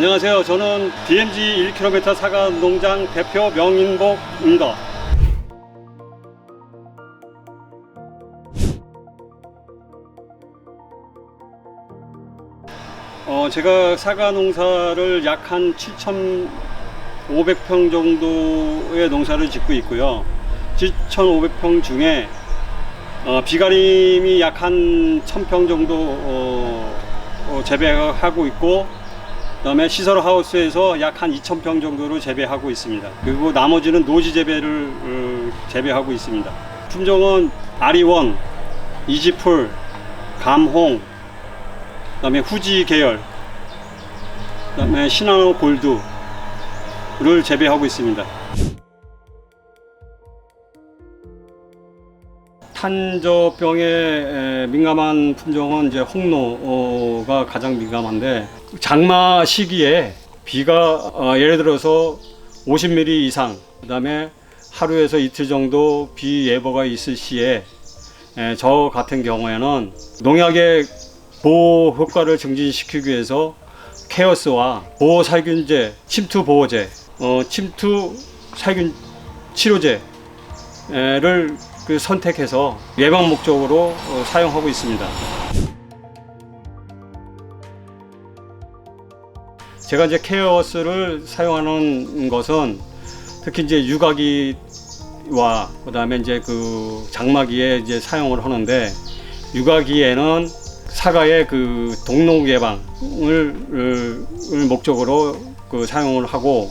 안녕하세요. 저는 DMG 1km 사과 농장 대표 명인복입니다. 어, 제가 사과 농사를 약 한 7,500평 정도의 농사를 짓고 있고요. 7,500평 중에 어, 비가림이 약 한 1,000평 정도 어, 어, 재배하고 있고 그다음에 시설 하우스에서 약 한 2,000평 정도를 재배하고 있습니다. 그리고 나머지는 노지 재배를 어, 재배하고 있습니다. 품종은 아리원, 이지풀, 감홍, 그다음에 후지 계열, 그다음에 시나노 골드를 재배하고 있습니다. 탄저병에 에, 민감한 품종은 이제 홍로가 가장 민감한데 장마 시기에 비가 어, 예를 들어서 50mm 이상 그다음에 하루에서 이틀 정도 비 예보가 있을 시에 에, 저 같은 경우에는 농약의 보호 효과를 증진시키기 위해서 케어스와 보호 살균제, 침투 보호제, 어, 침투 살균 치료제를 그 선택해서 예방 목적으로 어, 사용하고 있습니다. 제가 이제 케어스를 사용하는 것은 특히 이제 유가기와 그다음에 이제 그 장마기에 이제 사용을 하는데 유가기에는 사과의 그 동록 예방을 을- 을 목적으로 그 사용을 하고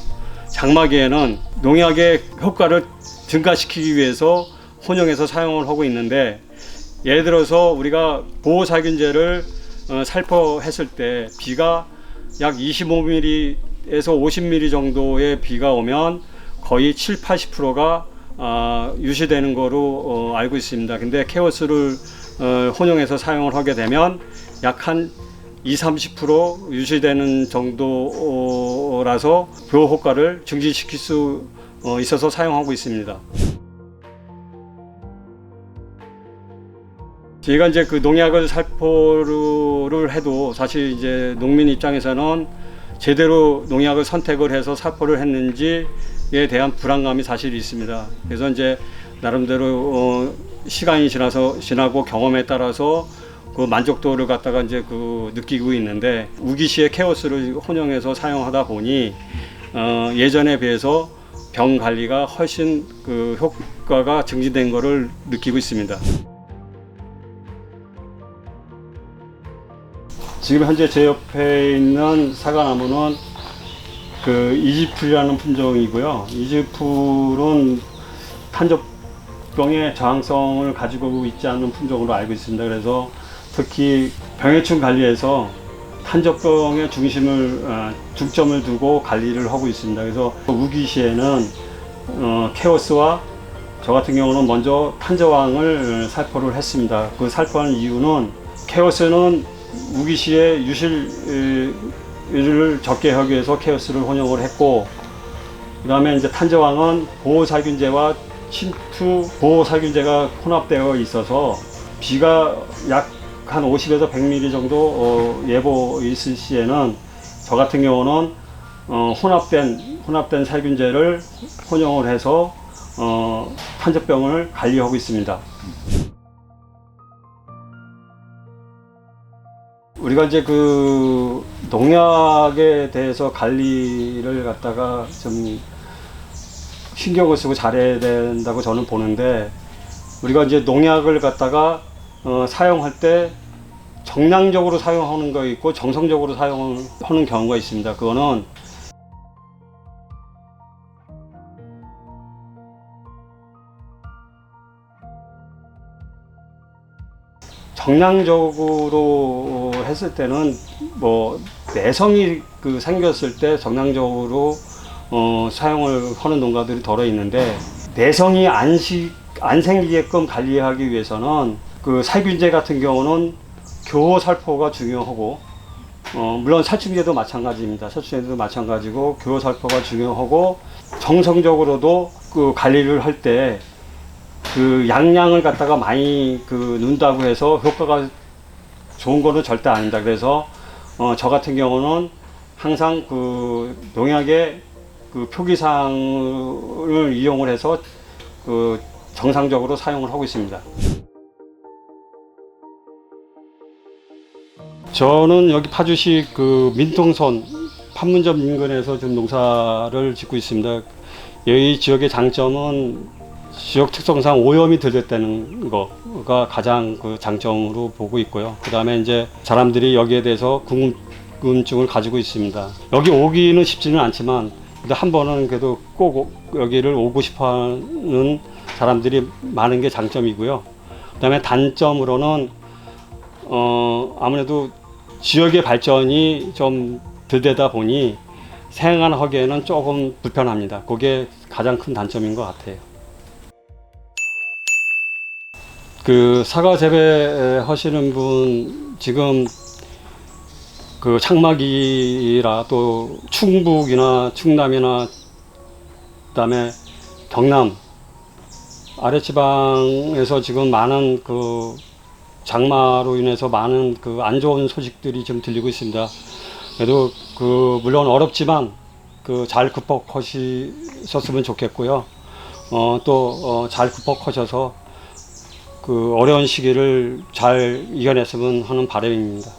장마기에는 농약의 효과를 증가시키기 위해서 혼용해서 사용을 하고 있는데 예를 들어서 우리가 보호살균제를 어, 살포했을 때 비가 약 25mm에서 50mm 정도의 비가 오면 거의 7, 80%가 아, 유시되는 거로 어, 알고 있습니다. 근데 케어스를 어, 혼용해서 사용을 하게 되면 약 한 2, 30% 유시되는 정도라서 보호 효과를 증진시킬 수 어, 있어서 사용하고 있습니다. 저희가 이제 그 농약을 살포를 해도 사실 이제 농민 입장에서는 제대로 농약을 선택을 해서 살포를 했는지에 대한 불안감이 사실 있습니다. 그래서 이제 나름대로 어, 시간이 지나서 지나고 경험에 따라서 그 만족도를 갖다가 이제 그 느끼고 있는데 우기시의 케어스를 혼용해서 사용하다 보니 어, 예전에 비해서 병 관리가 훨씬 그 효과가 증진된 것을 느끼고 있습니다. 지금 현재 제 옆에 있는 사과나무는 그 이지풀이라는 품종이고요. 이지풀은 탄저병의 저항성을 가지고 있지 않는 품종으로 알고 있습니다. 그래서 특히 병해충 관리에서 탄저병의 중심을 아, 중점을 두고 관리를 하고 있습니다. 그래서 우기 시에는 어, 케오스와 저 같은 경우는 먼저 탄저왕을 살포를 했습니다. 그 살포한 이유는 케오스는 우기 시에 유실을 적게 하기 위해서 케오스를 혼용을 했고 그 다음에 이제 탄저왕은 보호살균제와 침투 보호살균제가 혼합되어 있어서 비가 약 한 50에서 100mm 정도 어, 예보 있을 시에는 저 같은 경우는 어, 혼합된 혼합된 살균제를 혼용을 해서 어, 탄저병을 관리하고 있습니다. 우리가 이제 그 농약에 대해서 관리를 갖다가 좀 신경을 쓰고 잘해야 된다고 저는 보는데 우리가 이제 농약을 갖다가 어, 사용할 때 정량적으로 사용하는 거 있고 정성적으로 사용하는 경우가 있습니다. 그거는 정량적으로 했을 때는 뭐 내성이 그 생겼을 때 정량적으로 어, 사용을 하는 농가들이 덜어 있는데 내성이 안, 시, 안 생기게끔 관리하기 위해서는 그 살균제 같은 경우는 교호 살포가 중요하고 어, 물론 살충제도 마찬가지입니다. 살충제도 마찬가지고 교호 살포가 중요하고 정성적으로도 그 관리를 할때 그 양량을 갖다가 많이 그 넣는다고 해서 효과가 좋은 거는 절대 아닙니다. 그래서 어, 저 같은 경우는 항상 그 농약의 그 표기상을 이용을 해서 그 정상적으로 사용을 하고 있습니다. 저는 여기 파주시 그 민통선 판문점 인근에서 좀 농사를 짓고 있습니다. 여기 지역의 장점은 지역 특성상 오염이 덜 됐다는 거가 가장 그 장점으로 보고 있고요. 그 다음에 이제 사람들이 여기에 대해서 궁금증을 가지고 있습니다. 여기 오기는 쉽지는 않지만 근데 한 번은 그래도 꼭 오- 여기를 오고 싶어 하는 사람들이 많은 게 장점이고요. 그 다음에 단점으로는 어 아무래도 지역의 발전이 좀덜 되다 보니 생활하기에는 조금 불편합니다. 그게 가장 큰 단점인 것 같아요. 그 사과 재배 하시는 분 지금 그 창막이라 또 충북이나 충남이나 그다음에 경남 아래 지방에서 지금 많은 그 장마로 인해서 많은 그 안 좋은 소식들이 좀 들리고 있습니다. 그래도 그 물론 어렵지만 그 잘 극복하셨으면 좋겠고요. 어또잘 극복하셔서 그 어려운 시기를 잘 이겨냈으면 하는 바람입니다.